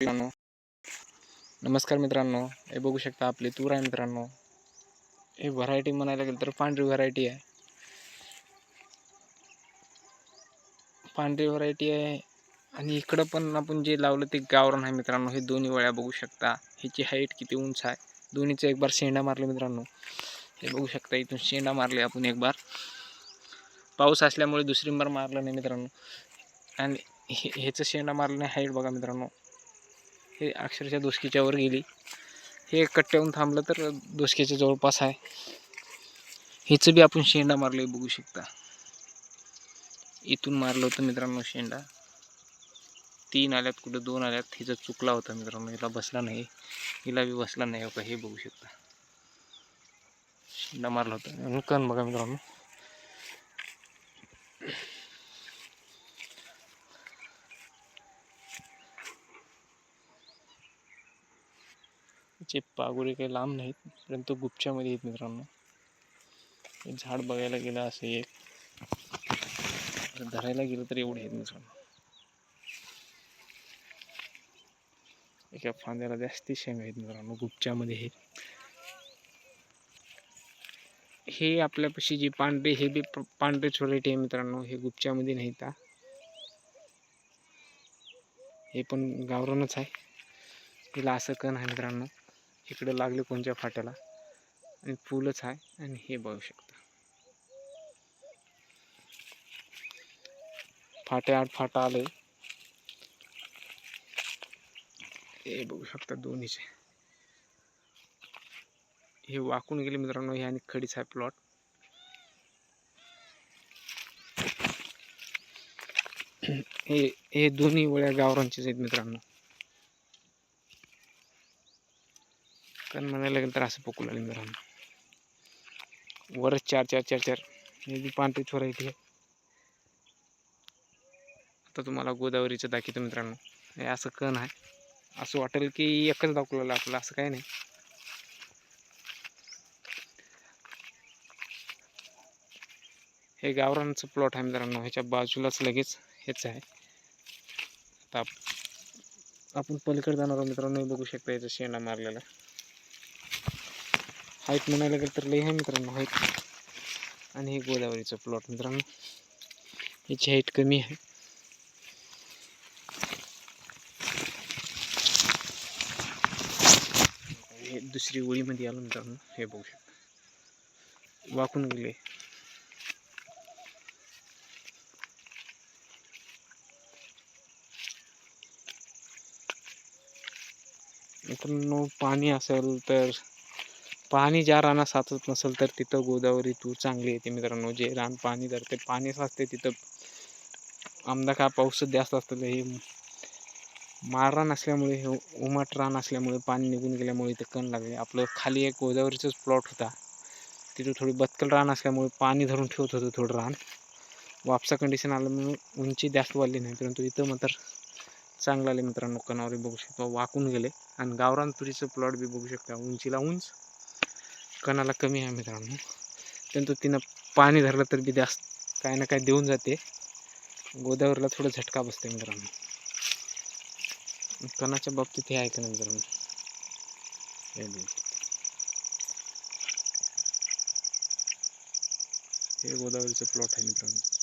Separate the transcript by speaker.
Speaker 1: मित्रांनो नमस्कार मित्रांनो. हे बघू शकता आपली तूर आहे मित्रांनो. हे व्हरायटी म्हणायला गेलं तर पांढरी व्हरायटी आहे. पांढरी व्हरायटी आहे आणि इकडं पण आपण जे लावलं ते गावरान आहे मित्रांनो. हे दोन्ही वळ्या बघू शकता. ह्याची हाईट किती उंच आहे? दोन्हीचं एक बार शेंडा मारले मित्रांनो. हे बघू शकता इथून शेंडा मारले आपण एक बार. पाऊस असल्यामुळे दुसरी बार मारलं नाही मित्रांनो. आणि हे ह्याचं शेंडा मारलं नाही हाईट बघा मित्रांनो. हे अक्षरशः दोसकीच्यावर गेली. हे कट्ट्याहून थांबलं तर दोसकीच्या जवळपास आहे. हिचं बी आपण शेंडा मारलं बघू शकता. इथून मारलं होतं मित्रांनो शेंडा. तीन आल्यात कुठं दोन आल्यात. हिचा चुकला होता मित्रांनो. हिला बसला नाही. हिला बी बसला नाही. हो का हे बघू शकता. शेंडा मारला होता. आणि कण बघा मित्रांनो. याचे पागोरे काही लांब नाहीत परंतु गुपच्यामध्ये आहेत मित्रांनो. हे झाड बघायला गेलं असं एक. धरायला गेलं तर एवढे आहेत मित्रांनो. एका फांद्याला जास्ती शेंग आहेत मित्रांनो गुपच्यामध्ये आहेत हे आपल्यापाशी जी पांढरे हे बी प- पांढरे व्हरायटी आहे मित्रांनो हे गुपच्यामध्ये नाहीत हे पण गावरानच आहे. तिला असं कण आहे मित्रांनो. इकडं लागले कोणत्या फाट्याला. आणि पूलच आहे. आणि हे बघू शकता. फाट्या आठ फाटा आले. हे बघू शकता दोन्हीचे. हे वाकून गेले मित्रांनो. हे आणि खडीच आहे प्लॉट हे हे दोन्ही वळ्या गावरांचेच आहेत मित्रांनो. कारण म्हणायला लागेल तर असं पकू लागले मित्रांनो वरच चार चार चार चार. हे जी पांढरीच व्हरायटी आहे आता तुम्हाला गोदावरीचं दाखवतो मित्रांनो. हे असं कण आहे. असं वाटेल की एकच दाखवलेलं आपलं असं काही नाही. हे गावरानचं प्लॉट आहे मित्रांनो. ह्याच्या बाजूलाच लगेच हेच आहे. आता आपण पलीकडे जाणार आहोत मित्रांनो. बघू शकता याचा शेणा मारलेला. हाईट म्हणायला गेलं तर लई आहे मित्रांनो हाईट. आणि हे गोदावरीचं प्लॉट मित्रांनो याची हाईट कमी आहे. हे दुसरी ओळीमध्ये आलो मित्रांनो हे बघू शकता. वाकून गेले. मित्रांनो पाणी असेल तर पाणी ज्या रानात साचत नसेल तर तिथं गोदावरी तूर चांगली येते मित्रांनो. जे रान पाणी धरते पाणी साचते तिथं आमदा का पाऊस जास्त असतं हे माळरान असल्यामुळे हे उमट रान असल्यामुळे पाणी निघून गेल्यामुळे इथं कण लागले. आपलं खाली एक गोदावरीचंच प्लॉट होता. तिथं थोडी बत्कल रान असल्यामुळे पाणी धरून ठेवत होतं थोडं रान. वापसा कंडिशन आलं म्हणून उंची जास्त वाढली नाही परंतु इथं मात्र चांगलं आले मित्रांनो. कणावरी बघू शकता वाकून गेले. आणि गावरान तुरीचं प्लॉट बी बघू शकता. उंचीला उंच. कणाला कमी आहे मित्रांनो. परंतु तिनं पाणी धरलं तर बी जास्त काय ना काय देऊन जाते. गोदावरीला थोडं झटका बसते मित्रांनो. कणाच्या बाबतीत हे आहे का मित्रांनो. हे गोदावरीचं प्लॉट आहे मित्रांनो.